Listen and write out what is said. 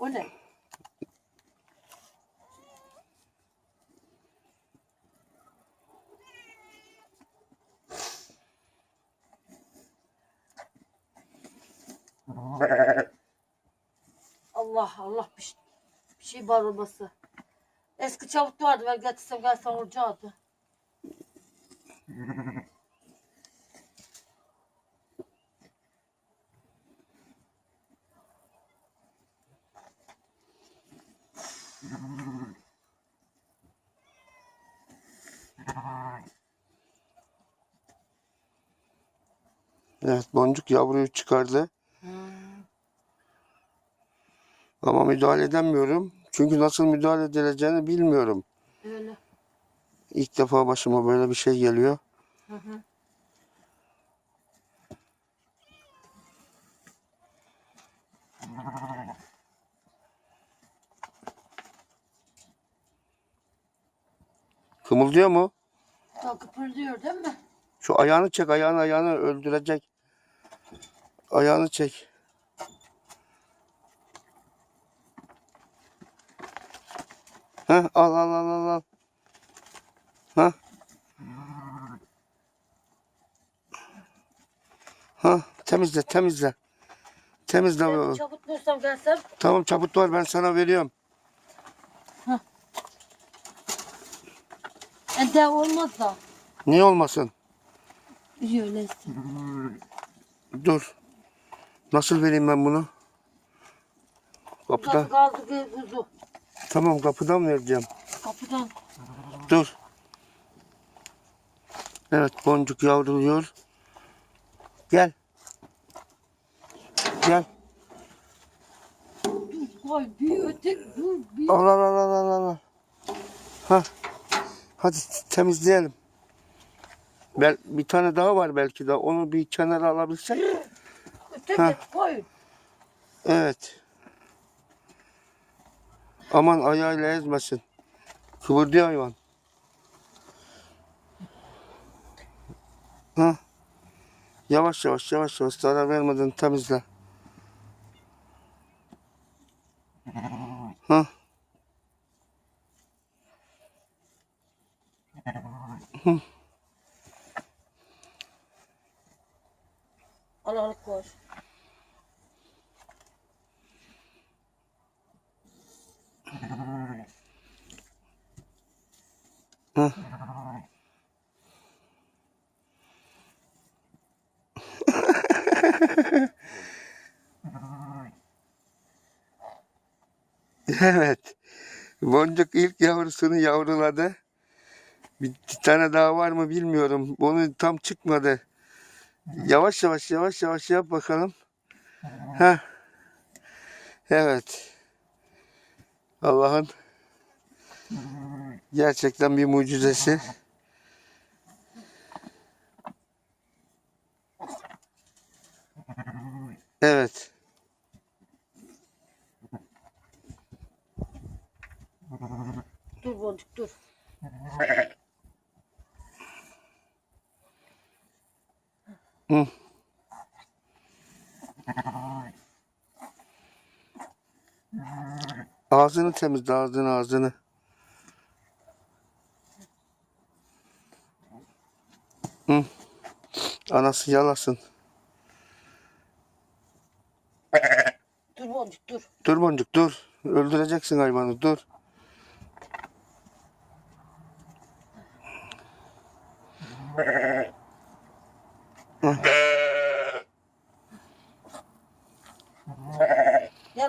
O ne? Allah Allah bir, şey- bir şey bağırması. Eski çabuk vardı ben getirsem gelsem olacaktı. Evet boncuk yavruyu çıkardı. Ama müdahale edemiyorum. Çünkü nasıl müdahale edileceğini bilmiyorum. Öyle. İlk defa başıma böyle bir şey geliyor. Hı hı. Kımıldıyor mu? Kıpırdıyor değil mi? Şu ayağını çek, ayağını ayağını öldürecek. Ayağını çek. Heh, al al al al al. Ha? Ha, temizle temizle. Temizle. Ben çabuk bulsam gelsem. Tamam çabuk var ben sana veriyorum. E de olmaz da. Niye olmasın? Öyleyse. Dur. Nasıl vereyim ben bunu? Kapıdan. Kapı kaldı kuzu. Tamam kapıdan vereceğim. Kapıdan. Dur. Evet boncuk yavruluyor. Gel. Gel. Koy bir ötek dur bir. Al al al al al al. Ha. Hadi temizleyelim. Bel, bir tane daha var belki de. Onu bir kenara alabilsek. Ötek Ha. et koy. Evet. Aman ayağıyla ezmesin. Kıvırdı hayvan. Ha. Yavaş yavaş yavaş yavaş zarar vermeden temizle. Al al koy. Ha. Evet. Boncuk ilk yavrusunu yavruladı. Bir tane daha var mı bilmiyorum. Onu tam çıkmadı. Yavaş yavaş yavaş yavaş yap bakalım. Ha. Evet. Allah'ın gerçekten bir mucizesi. Evet. Dur boncuk dur. Hı. Ağzını temizle ağzını ağzını. Hı. Anası yalasın. Dur boncuk dur. Dur boncuk dur. Öldüreceksin hayvanı dur.